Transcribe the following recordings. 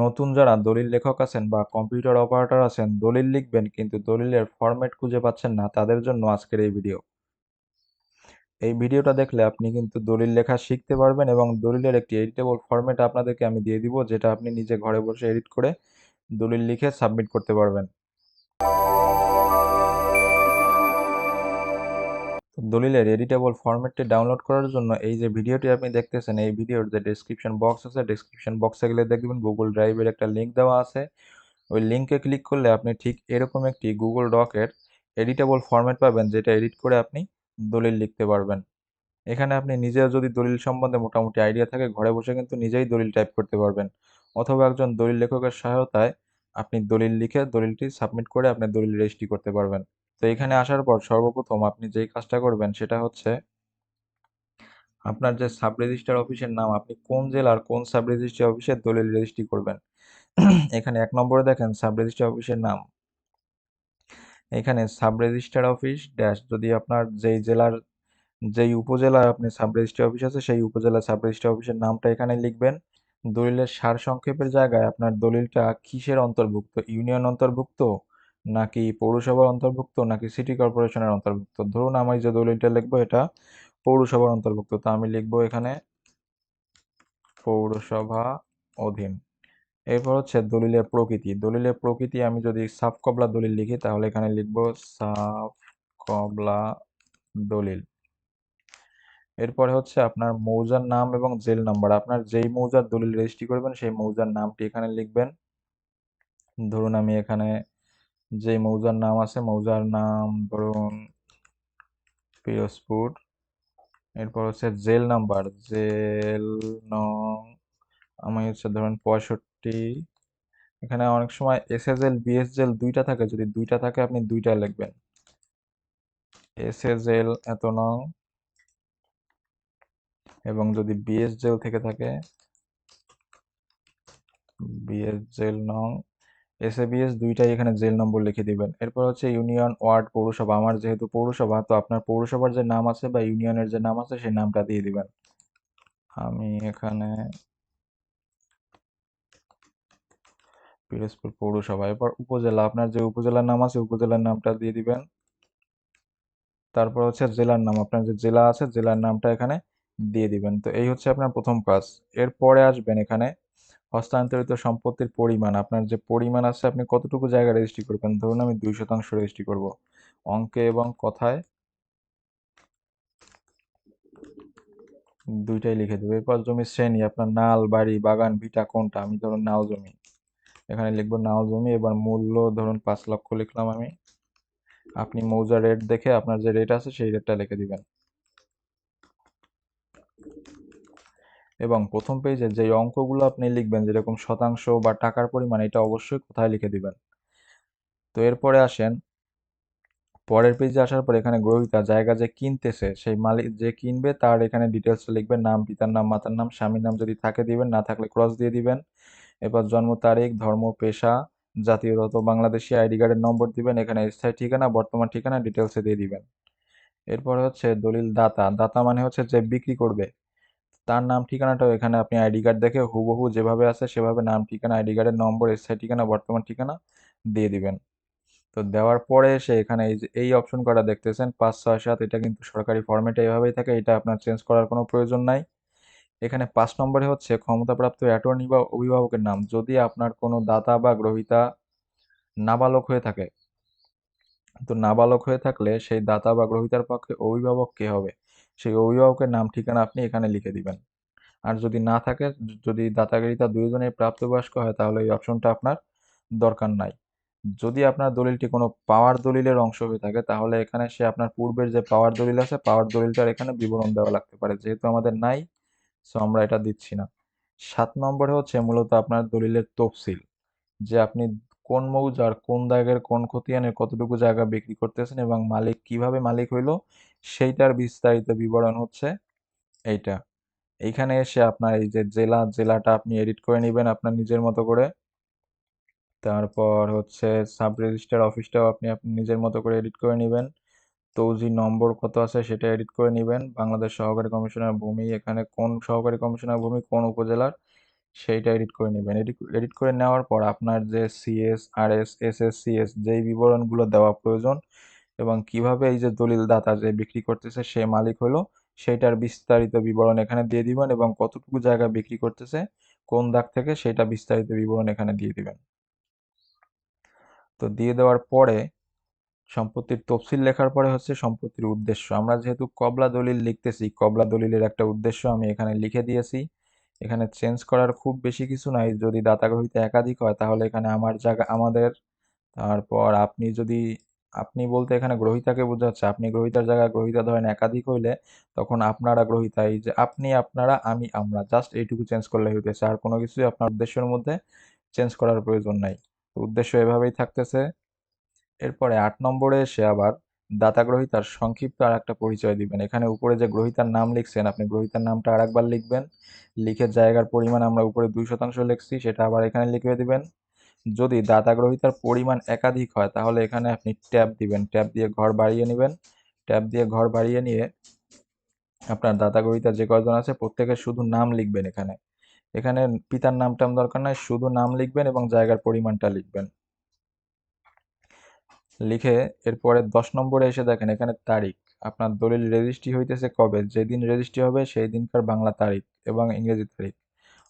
নতুন যারা দলিল লেখক আছেন বা কম্পিউটার অপারেটর আছেন, দলিল লিখবেন, কিন্তু দলিলের ফরম্যাট খুঁজে পাচ্ছেন না। তাদের জন্য আজকের এই ভিডিও এই ভিডিওটা দেখলে আপনি কিন্তু দলিল লেখা শিখতে পারবেন এবং দলিলের একটি এডিটেবল ফরম্যাট আপনাদেরকে আমি দিয়ে দিব, যেটা আপনি নিজে ঘরে বসে এডিট করে দলিল লিখে সাবমিট করতে পারবেন। দলিলের এডিটেবল ফরম্যাটটি ডাউনলোড করার জন্য এই যে ভিডিওটি আপনি দেখতেছেন, এই ভিডিওর যে ডেসক্রিপশন বক্স আছে ডেসক্রিপশন বক্সে গেলে দেখবেন গুগল ড্রাইভের একটা লিঙ্ক দেওয়া আছে। ওই লিঙ্কে ক্লিক করলে আপনি ঠিক এরকম একটি গুগল ডকের এডিটেবল ফরম্যাট পাবেন, যেটা এডিট করে আপনি দলিল লিখতে পারবেন। এখানে আপনি নিজেও যদি দলিল সম্বন্ধে মোটামুটি আইডিয়া থাকে, ঘরে বসে কিন্তু নিজেই দলিল টাইপ করতে পারবেন। অথবা একজন দলিল লেখকের সহায়তায় আপনি দলিল লিখে দলিলটি সাবমিট করে আপনি দলিল রেজিস্ট্রি করতে পারবেন। তো এখানে আসার পর সর্বপ্রথম আপনি যেই কাজটা করবেন সেটা হচ্ছে আপনার যে সাব রেজিস্ট্রার অফিসের নাম, আপনি কোন জেলার কোন সাব রেজিস্ট্রি অফিসের দলিল রেজিস্ট্রি করবেন। এখানে এক নম্বরে দেখেন সাব রেজিস্ট্রার অফিসের নাম। এখানে সাব রেজিস্ট্রার অফিস ড্যাশ যদি আপনার যেই জেলার, যেই উপজেলায় আপনি সাব রেজিস্ট্রি অফিস আছে সেই উপজেলার সাব রেজিস্ট্রি অফিসের নামটা এখানে লিখবেন। দলিলের সার সংক্ষেপের জায়গায় আপনার দলিলটা কিসের অন্তর্ভুক্ত? ইউনিয়ন অন্তর্ভুক্ত? নাকি পৌরসভার অন্তর্ভুক্ত, নাকি সিটি কর্পোরেশনের অন্তর্ভুক্ত? ধরুন আমি যে দলিলটা লিখব, এটা পৌরসভার অন্তর্ভুক্ত। তো আমি লিখব এখানে পৌরসভা অধীন। এরপর হচ্ছে দলিলের প্রকৃতি। দলিলের প্রকৃতি আমি যদি সাফ কবলা দলিল লিখি, তাহলে এখানে লিখব সাফ কবলা দলিল। এরপরে হচ্ছে আপনার মৌজার নাম এবং জেল নাম্বার। আপনার যেই মৌজার দলিল রেজিস্ট্রি করবেন, সেই মৌজার নামটি এখানে লিখবেন। ধরুন আমি এখানে যেই মৌজার নাম আছে, মৌজার নাম ধরুন পিরোজপুর। এরপর হচ্ছে জেল নাম্বার, জেল নং, আমি হচ্ছে ধরুন পঁয়ষট্টি। এখানে অনেক সময় এসএজেল বিএসজেল দুইটা থাকে, যদি দুইটা থাকে আপনি দুইটা লিখবেন। এসএজেল এত নং। এবং যদি বিএস জেল থেকে থাকে বিএস জেল নং। এসএবিএস দুইটাই এখানে জেল নম্বর লিখে দিবেন। এরপর হচ্ছে ইউনিয়ন ওয়ার্ড পৌরসভা। আমার যেহেতু পৌরসভা, তো আপনার পৌরসভার যে নাম আছে বা ইউনিয়নের যে নাম আছে, সেই নামটা দিয়ে দিবেন। আমি এখানে পিরোজপুর পৌরসভা। এরপর উপজেলা, আপনার যে উপজেলার নাম আছে, উপজেলার নামটা দিয়ে দিবেন। তারপর হচ্ছে জেলার নাম, আপনার যে জেলা আছে, জেলার নামটা এখানে দিয়ে দিবেন। তো এই হচ্ছে আপনার প্রথম কাজ। এরপরে আসবেন এখানে হস্তান্তরিত সম্পত্তির পরিমাণ, আপনার যে পরিমাণ আছে আপনি কতটুকু জায়গা রেজিস্ট্রি করবেন? ধরুন আমি দুই শতাংশ রেজিস্ট্রি করব। অঙ্কে এবং কথায় দুইটাই লিখে দেবো। এরপর জমির শ্রেণি, আপনার নাল, বাড়ি, বাগান, ভিটা কোনটা? আমি ধরুন নাও জমি। এখানে লিখব নাও জমি, এবার মূল্য ধরুন পাঁচ লক্ষ লিখলাম আমি। আপনি মৌজা রেট দেখে আপনার যে রেট আছে সেই রেটটা লিখে দিবেন। এবং প্রথম পেজে যে অঙ্কগুলো আপনি লিখবেন, যেরকম শতাংশ বা টাকার পরিমাণ, এটা অবশ্যই কোথায় লিখে দিবেন। তো এরপরে আসেন, পরের পেজে আসার পর এখানে গ্রহিতা জায়গা যে কিনতেছে, সেই মালিক যে কিনবে, তার এখানে ডিটেলসটা লিখবেন, নাম, পিতার নাম, মাতার নাম, স্বামীর নাম যদি থাকে দিবেন, না থাকলে ক্রস দিয়ে দিবেন। এরপর জন্ম তারিখ, ধর্ম, পেশা জাতীয়ত বাংলাদেশি আইডি কার্ডের নম্বর দিবেন, এখানে স্থায়ী ঠিকানা, বর্তমান ঠিকানা ডিটেলসে দিয়ে দিবেন। এরপরে হচ্ছে দলিল দাতা দাতা মানে হচ্ছে যে বিক্রি করবে। তার নাম ঠিকানাটাও এখানে। আপনি আইডি কার্ড দেখে হুবহু যেভাবে আছে সেভাবে নাম, ঠিকানা, আইডি কার্ডের নম্বর স্থায়ী ঠিকানা, বর্তমান ঠিকানা দিয়ে দিবেন। তো দেওয়ার পরে এসে এখানে এই যে, এই অপশন কটা দেখতেছেন, পাঁচ, ছয়, সাত, এটা কিন্তু সরকারি ফরম্যাটে এভাবেই থাকে, এটা আপনার চেঞ্জ করার কোনো প্রয়োজন নাই। এখানে পাঁচ নম্বরে হচ্ছে ক্ষমতাপ্রাপ্ত অ্যাটর্নি বা অভিভাবকের নাম। যদি আপনার কোনো দাতা বা গ্রহিতা নাবালক হয়ে থাকে, তো নাবালক হয়ে থাকলে সেই দাতা বা গ্রহিতার পক্ষে অভিভাবক কে হবে? সেই অভিভাবকের নাম, ঠিকানা আপনি এখানে লিখে দিবেন। আর যদি না থাকে যদি দাতাগিরিতা দুইজনেই প্রাপ্তবয়স্ক হয়, তাহলে এই অপশনটা আপনার দরকার নাই। যদি আপনার দলিলটি কোনো পাওয়ার দলিলের অংশ হয়ে থাকে, তাহলে এখানে সে আপনার পূর্বের যে পাওয়ার দলিল আছে, পাওয়ার দলিলটার এখানে বিবরণ দেওয়া লাগতে পারে। যেহেতু আমাদের নাই, সো আমরা এটা দিচ্ছি না। সাত নম্বরে হচ্ছে মূলত আপনার দলিলের তফসিল। যে আপনি কোন মৌজার কোন দাগের কোন খতিয়ানের কতটুকু জায়গা বিক্রি করতেছেন এবং মালিক কীভাবে মালিক হইল, সেইটার বিস্তারিত বিবরণ হচ্ছে এইটা। এইখানে এসে আপনার এই যে জেলা, জেলাটা আপনি এডিট করে নেবেন আপনার নিজের মতো করে। তারপর হচ্ছে সাব রেজিস্ট্রার অফিসটাও আপনি আপনি নিজের মতো করে এডিট করে নেবেন। তৌজি নম্বর কত আছে সেটা এডিট করে নেবেন। বাংলাদেশ সহকারী কমিশনার ভূমি, এখানে কোন সহকারী কমিশনার ভূমি কোন উপজেলার। সেইটা এডিট করে নেবেন। এডিট করে নেওয়ার পর আপনার যে সিএস আর এস এস এস সিএস যেই বিবরণগুলো দেওয়া প্রয়োজন এবং কীভাবে এই যে দলিল দাতা যে বিক্রি করতেছে সে মালিক হলো, সেইটার বিস্তারিত বিবরণ এখানে দিয়ে দিবেন এবং কতটুকু জায়গা বিক্রি করতেছে, কোন দাগ থেকে সেটা বিস্তারিত বিবরণ এখানে দিয়ে দিবেন। তো দিয়ে দেওয়ার পরে সম্পত্তির তফসিল লেখার পরে হচ্ছে সম্পত্তির উদ্দেশ্য। আমরা যেহেতু কবলা দলিল লিখতেছি, কবলা দলিলের একটা উদ্দেশ্য আমি এখানে লিখে দিয়েছি। এখানে চেঞ্জ করার খুব বেশি কিছু নাই। যদি দাতা গ্রহীতা একাধিক হয়, তাহলে এখানে আমার জায়গা, আমাদের। তারপর আপনি যদি, আপনি বলতে এখানে গ্রহিতাকে বোঝাচ্ছে, আপনি গ্রহিতার জায়গায় গ্রহিতা ধরেন একাধিক হইলে, তখন আপনারা গ্রহিতা, এই যে আপনি, আপনারা, আমি, আমরা জাস্ট এইটুকু চেঞ্জ করলে হইতেছে। আর কোনো কিছুই আপনার উদ্দেশ্যের মধ্যে চেঞ্জ করার প্রয়োজন নাই। উদ্দেশ্য এভাবেই থাকতেছে। এরপরে আট নম্বরে এসে আবার দাতা গ্রহিতার সংক্ষিপ্ত আর একটা পরিচয় দিবেন। এখানে উপরে যে গ্রহিতার নাম লিখছেন, আপনি গ্রহিতার নামটা আর একবার লিখবেন। লিখে জায়গার পরিমাণ আমরা উপরে দুই শতাংশ লিখছি, সেটা আবার এখানে লিখে দিবেন। যদি দাতা গ্রহিতার পরিমাণ একাধিক হয়, তাহলে এখানে আপনি ট্যাব দিবেন। ট্যাব দিয়ে ঘর বাড়িয়ে নেবেন। ট্যাব দিয়ে ঘর বাড়িয়ে নিয়ে আপনার দাতা গ্রহিতা যে কয়জন আছে, প্রত্যেকের শুধু নাম লিখবেন এখানে। এখানে পিতার নাম টাম দরকার নয় শুধু নাম লিখবেন এবং জায়গার পরিমাণটা লিখবেন। লিখে এরপরে দশ নম্বরে এসে দেখেন, এখানে তারিখ। আপনার দলিল রেজিস্ট্রি হইতেছে কবে? যেদিন রেজিস্ট্রি হবে সেই দিনকার বাংলা তারিখ এবং ইংরেজি তারিখ।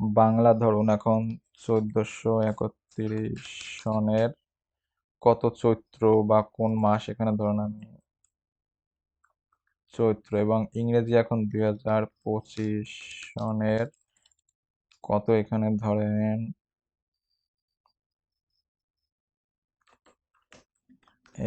বাংলা ধরুন এখন চোদ্দশো একত্রিশ সনের কত চৈত্র বা কোন মাস? এখানে ধরুন আমি চৈত্র এবং ইংরেজি এখন দুই হাজার পঁচিশ সনের কত? এখানে ধরেন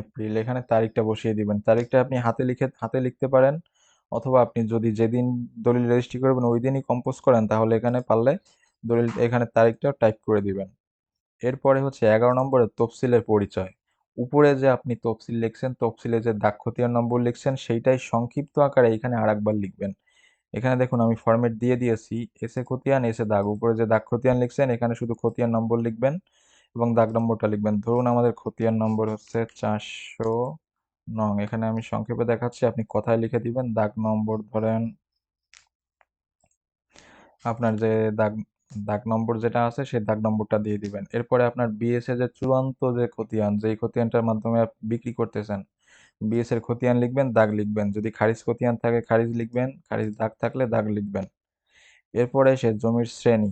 এপ্রিল, এখানে তারিখটা বসিয়ে দিবেন। তারিখটা আপনি হাতে লিখে, হাতে লিখতে পারেন, অথবা আপনি যদি যেদিন দলিল রেজিস্ট্রি করবেন ওই দিনই কম্পোজ করেন, তাহলে এখানে পারলে দলিল, এখানে তারিখটা টাইপ করে দিবেন। এরপরে হচ্ছে এগারো নম্বরে তফসিলের পরিচয়। উপরে যে আপনি তফসিল লিখছেন, তফসিলে যে দাগ খতিয়ান নম্বর লিখছেন, সেইটাই সংক্ষিপ্ত আকারে এখানে আরেকবার লিখবেন। এখানে দেখুন, আমি ফরম্যাট দিয়ে দিয়েছি, এসে খতিয়ান, এসে দাগ। উপরে যে দাগ খতিয়ান লিখছেন, এখানে শুধু খতিয়ান নম্বর লিখবেন। এবং দাগ নম্বরটা লিখবেন। ধরুন আমাদের খতিয়ান নম্বর হচ্ছে চারশো নং। এখানে আমি সংক্ষেপে দেখাচ্ছি, আপনি কথায় লিখে দিবেন, দাগ নম্বর ধরেন আপনার যে দাগ দাগ নম্বর যেটা আছে, সেই দাগ নম্বরটা দিয়ে দিবেন। এরপরে আপনার বিএসএ যে চূড়ান্ত যে খতিয়ান, যেই খতিয়ানটার মাধ্যমে আপনি বিক্রি করতেছেন বিএস এর খতিয়ান লিখবেন, দাগ লিখবেন। যদি খারিজ খতিয়ান থাকে, খারিজ লিখবেন, খারিজ দাগ থাকলে দাগ লিখবেন। এরপরে এসে জমির শ্রেণি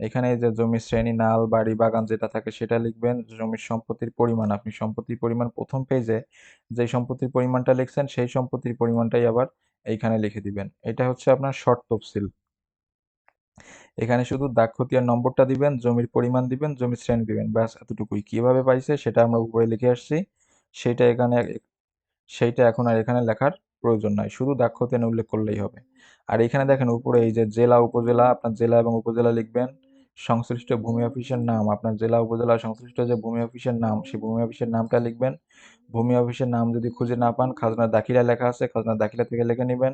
এখানে যে জমির শ্রেণি, নাল, বাড়ি, বাগান যেটা থাকে সেটা লিখবেন। জমির সম্পত্তির পরিমাণ, আপনি সম্পত্তির পরিমাণ প্রথম পেজে যে সম্পত্তির পরিমাণটা লিখছেন, সেই সম্পত্তির পরিমাণটাই আবার এইখানে লিখে দিবেন। এটা হচ্ছে আপনার শর্ট তফসিল। এখানে শুধু দাক্ষতিয়ার নম্বরটা দিবেন, জমির পরিমাণ দিবেন, জমির শ্রেণি দিবেন। ব্যাস, এতটুকুই। কীভাবে পাইছে সেটা আমরা উপরে লিখে আসছি। সেটা এখানে সেইটা এখন আর এখানে লেখার প্রয়োজন নাই। শুধু দাগ খতিয়ান উল্লেখ করলেই হবে। আর এখানে দেখেন উপরে এই যে জেলা, উপজেলা, আপনার জেলা এবং উপজেলা লিখবেন। সংশ্লিষ্ট ভূমি অফিসের নাম, আপনার জেলা উপজেলা সংশ্লিষ্ট যে ভূমি অফিসের নাম, সেই ভূমি অফিসের নামটা লিখবেন। ভূমি অফিসের নাম যদি খুঁজে না পান খাজনা দাখিলা লেখা আছে খাজনা দাখিলা থেকে লিখে নেবেন।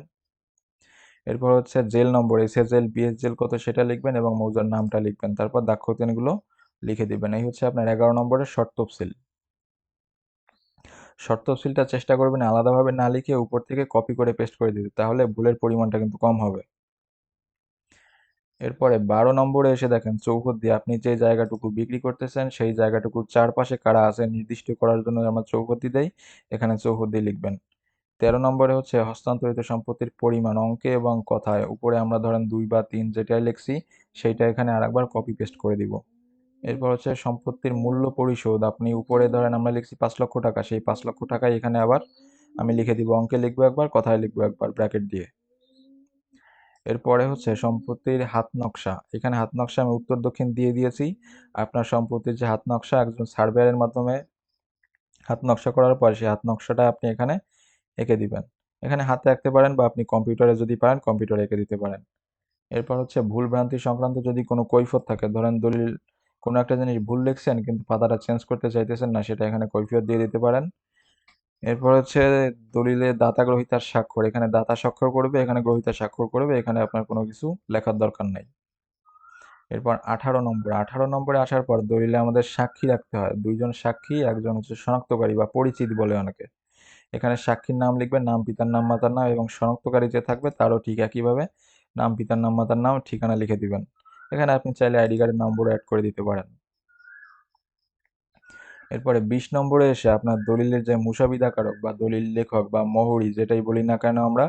এরপর হচ্ছে জেল নম্বর এস এস জেল, বিএস জেল কত সেটা লিখবেন এবং মৌজার নামটা লিখবেন। তারপর দাক্ষতিয়ানগুলো লিখে দিবেন। এই হচ্ছে আপনার এগারো নম্বরের শর্ত তফসিল। শর্ত তফসিলটা চেষ্টা করবেন আলাদাভাবে না লিখে উপর থেকে কপি করে পেস্ট করে দিতে, তাহলে ভুলের পরিমাণটা কিন্তু কম হবে। এরপরে বারো নম্বরে এসে দেখেন চৌহদ দিয়ে আপনি যে জায়গাটুকু বিক্রি করতেছেন, সেই জায়গাটুকুর চারপাশে কারা আছে নির্দিষ্ট করার জন্য আমরা চৌহদ্দি দেই। এখানে চৌহদ্দি লিখবেন। তেরো নম্বরে হচ্ছে হস্তান্তরিত সম্পত্তির পরিমাণ, অঙ্কে এবং কথায়। উপরে আমরা ধরেন দুই বা তিন যেটাই লিখছি, সেইটা এখানে আরেকবার কপি পেস্ট করে দিব। এরপর হচ্ছে সম্পত্তির মূল্য পরিশোধ। আপনি উপরে ধরেন আমরা লিখছি পাঁচ লক্ষ টাকা, সেই পাঁচ লক্ষ টাকাই এখানে আবার আমি লিখে দিব, অঙ্কে লিখব একবার, কথায় লিখব একবার, ব্র্যাকেট দিয়ে। এরপরে হচ্ছে সম্পত্তির হাত নকশা। এখানে হাত নকশা আমি উত্তর দক্ষিণ দিয়ে দিয়েছি। আপনার সম্পত্তির যে হাত নকশা, একজন সার্ভেয়ারের মাধ্যমে হাত নকশা করার পর সেই হাত নকশাটা আপনি এখানে এঁকে দিবেন। এখানে হাতে আঁকতে পারেন বা আপনি কম্পিউটারে যদি পারেন, কম্পিউটারে এঁকে দিতে পারেন। এরপর হচ্ছে ভুল ভ্রান্তি সংক্রান্ত যদি কোনো কৈফত থাকে, ধরেন দলিল, কোনো একটা জিনিস ভুল লিখছেন কিন্তু পাতাটা চেঞ্জ করতে চাইতেছেন না, সেটা এখানে কৈফিয়ত দিয়ে দিতে পারেন। এরপর হচ্ছে দলিলে দাতা গ্রহিতার স্বাক্ষর। এখানে দাতা স্বাক্ষর করবে, এখানে গ্রহিতা স্বাক্ষর করবে, এখানে আপনার কোনো কিছু লেখার দরকার নাই। এরপর আঠারো নম্বর, আঠারো নম্বরে আসার পর দলিলে আমাদের সাক্ষী রাখতে হয়। দুইজন সাক্ষী, একজন হচ্ছে শনাক্তকারী বা পরিচিত বলে অনেকে। এখানে সাক্ষীর নাম লিখবেন নাম, পিতার নাম, মাতার নাম এবং শনাক্তকারী যে থাকবে তারও ঠিক একইভাবে নাম, পিতার নাম, মাতার নাম ঠিকানা লিখে দিবেন। এখানে আপনি চাইলে আইডি কার্ডের নম্বর অ্যাড করে দিতে পারেন। এরপরে বিশ নম্বরে এসে আপনার দলিলের যে মুসাবিদাকারক বা দলিল লেখক বা মহরি, যেটাই বলি না কেন আমরা,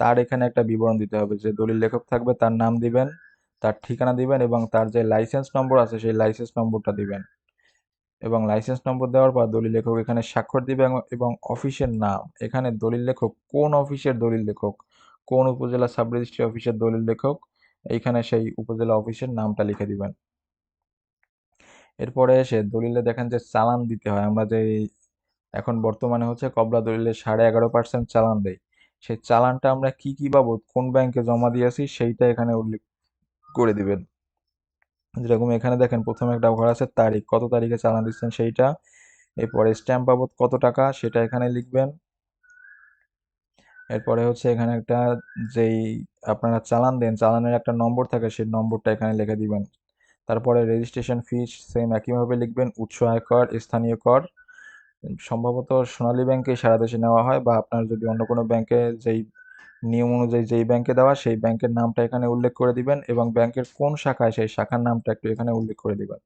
তার এখানে একটা বিবরণ দিতে হবে যে দলিল লেখক থাকবে, তার নাম দিবেন, তার ঠিকানা দিবেন এবং তার যে লাইসেন্স নম্বর আছে সেই লাইসেন্স নম্বরটা দিবেন। এবং লাইসেন্স নম্বর দেওয়ার পর দলিল লেখক এখানে স্বাক্ষর দিবে এবং অফিসের নাম, এখানে দলিল লেখক কোন অফিসের দলিল লেখক, কোন উপজেলা সাব রেজিস্ট্রি অফিসের দলিল লেখক, এইখানে সেই উপজেলা অফিসের নামটা লিখে দিবেন। এরপরে এসে দলিলে দেখেন যে চালান দিতে হয়। আমরা যে এখন বর্তমানে হচ্ছে কবলা দলিলে সাড়ে এগারো পার্সেন্ট চালান দেয় সেই চালানটা আমরা কি কি বাবদ, কোন ব্যাংকে জমা দিয়েছি সেইটা এখানে উল্লেখ করে দিবেন। যেরকম এখানে দেখেন প্রথমে একটা ঘর আছে, তারিখ, কত তারিখে চালান দিচ্ছেন সেইটা। এরপরে স্ট্যাম্প বাবদ কত টাকা সেটা এখানে লিখবেন। এরপরে হচ্ছে এখানে একটা যেই আপনারা চালান দেন, চালানের একটা নম্বর থাকে, সেই নম্বরটা এখানে লিখে দিবেন। তারপরে রেজিস্ট্রেশন ফিস সেম একইভাবে লিখবেন, উৎস আয়কর স্থানীয় কর। সম্ভবত সোনালী ব্যাংকে সারা দেশে নেওয়া হয় বা আপনার যদি অন্য কোনো ব্যাংকে যেই নিয়ম অনুযায়ী যেই ব্যাংকে দেওয়া, সেই ব্যাংকের নামটা এখানে উল্লেখ করে দিবেন এবং ব্যাংকের কোন শাখায় সেই শাখার নামটা একটু এখানে উল্লেখ করে দিবেন।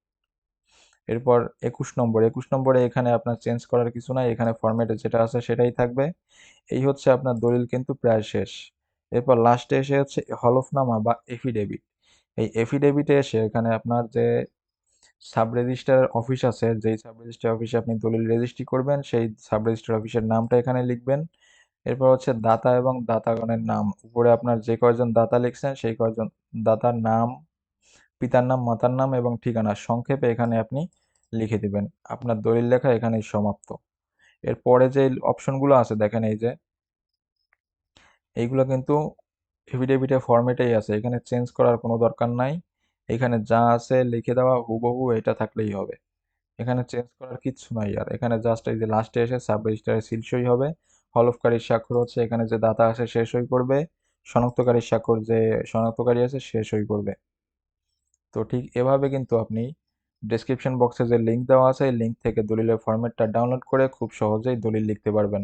এরপর একুশ নম্বর, একুশ নম্বরে এখানে আপনার চেঞ্জ করার কিছু নাই, এখানে ফরম্যাটে যেটা আছে সেটাই থাকবে। এই হচ্ছে আপনার দলিল কিন্তু প্রায় শেষ। এরপর লাস্টে এসে হচ্ছে হলফনামা বা এফিডেভিট এই এফিডেভিটে এসে এখানে আপনার যে সাব রেজিস্ট্রার অফিস আছে, যেই সাব রেজিস্ট্রার অফিসে আপনি দলিল রেজিস্ট্রি করবেন, সেই সাব রেজিস্ট্রার অফিসের নামটা এখানে লিখবেন। এরপর হচ্ছে দাতা এবং দাতাগণের নাম। উপরে আপনার যে কয়জন দাতা লিখছেন, সেই কয়জন দাতার নাম, পিতার নাম, মাতার নাম এবং ঠিকানা সংক্ষেপে এখানে আপনি লিখে দিবেন। আপনার দলিল লেখা এখানেই সমাপ্ত। এরপরে যে অপশনগুলো আছে, দেখেন এই যে, এইগুলো কিন্তু এফিডেভিটের ফরম্যাটেই আছে। এখানে চেঞ্জ করার কোনো দরকার নাই। এখানে যা আছে লিখে দেওয়া, হুবহু এটা থাকলেই হবে। এখানে চেঞ্জ করার কিচ্ছু নাই আর। এখানে জাস্ট এই যে লাস্টে এসে সাব রেজিস্টারে সিল সই হবে হলফকারীর স্বাক্ষর হচ্ছে, এখানে যে দাতা আছে সে সই করবে। শনাক্তকারীর স্বাক্ষর যে শনাক্তকারী আছে সে সই করবে। তো ঠিক এভাবে কিন্তু আপনি ডেসক্রিপশন বক্সে যে লিঙ্ক দেওয়া আছে, এই লিঙ্ক থেকে দলিলের ফরম্যাটটা ডাউনলোড করে খুব সহজেই দলিল লিখতে পারবেন।